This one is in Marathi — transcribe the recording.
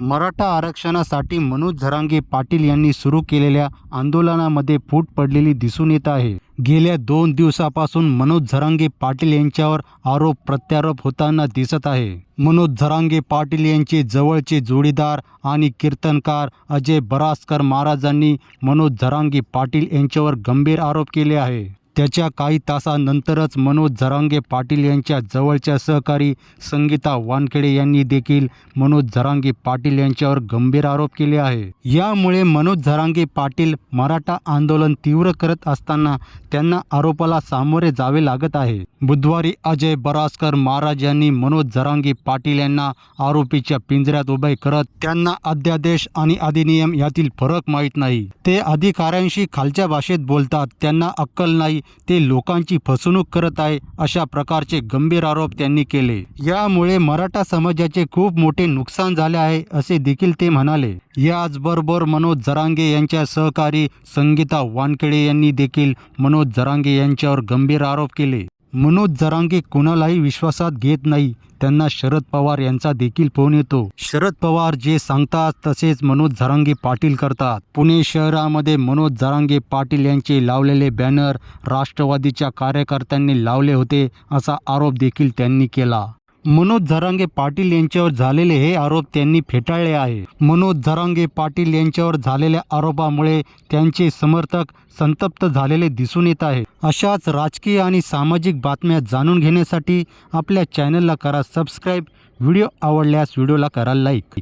मराठा आरक्षणासाठी मनोज झरांगे पाटील यांनी सुरू केलेल्या आंदोलनामध्ये फूट पडलेली दिसून येत आहे. गेल्या दोन दिवसापासून मनोज झरांगे पाटील यांच्यावर आरोप प्रत्यारोप होताना दिसत आहे. मनोज झरांगे पाटील यांचे जवळचे जोडीदार आणि कीर्तनकार अजय बरासकर महाराजांनी मनोज झरांगे पाटील यांच्यावर गंभीर आरोप केले आहे त्याच्या काही तासानंतरच मनोज झरांगे पाटील यांच्या जवळच्या सहकारी संगीता वानखेडे यांनी देखील मनोज झरांगे पाटील यांच्यावर गंभीर आरोप केले आहे. यामुळे मनोज झरांगे पाटील मराठा आंदोलन तीव्र करत असताना त्यांना आरोपाला सामोरे जावे लागत आहे. बुधवारी अजय बरासकर महाराज यांनी मनोज झरांगे पाटील यांना आरोपीच्या पिंजऱ्यात उभे करत त्यांना अध्यादेश आणि अधिनियम यातील फरक माहीत नाही. ते अधिकाऱ्यांशी खालच्या भाषेत बोलतात त्यांना अक्कल नाही ते लोकांची फसवणूक करत आहे अशा प्रकारचे गंभीर आरोप त्यांनी केले. यामुळे मराठा समाजाचे खूप मोठे नुकसान झाले आहे असे देखील ते म्हणाले. याचबरोबर मनोज जरांगे यांच्या सहकारी संगीता वानखेडे यांनी देखील मनोज जरांगे यांच्यावर गंभीर आरोप केले. मनोज जरांगे कोणालाही विश्वासात घेत नाही. त्यांना शरद पवार यांचा देखील फोन येतो. शरद पवार जे सांगतात तसेच मनोज झरांगे पाटील करतात. पुणे शहरामध्ये मनोज झरांगे पाटील यांचे लावलेले बॅनर राष्ट्रवादीच्या कार्यकर्त्यांनी लावले होते असा आरोप देखील त्यांनी केला. मनोज झरांगे पाटील यांच्यावर झालेले हे आरोप त्यांनी फेटाळले आहे. मनोज झरांगे पाटील यांच्यावर झालेल्या आरोपामुळे त्यांचे समर्थक संतप्त झालेले दिसून येत आहे. अशाच राजकीय आणि सामाजिक बातम्या जाणून घेण्यासाठी आपल्या चॅनलला करा सबस्क्राईब. व्हिडिओ आवडल्यास व्हिडिओला करा लाईक.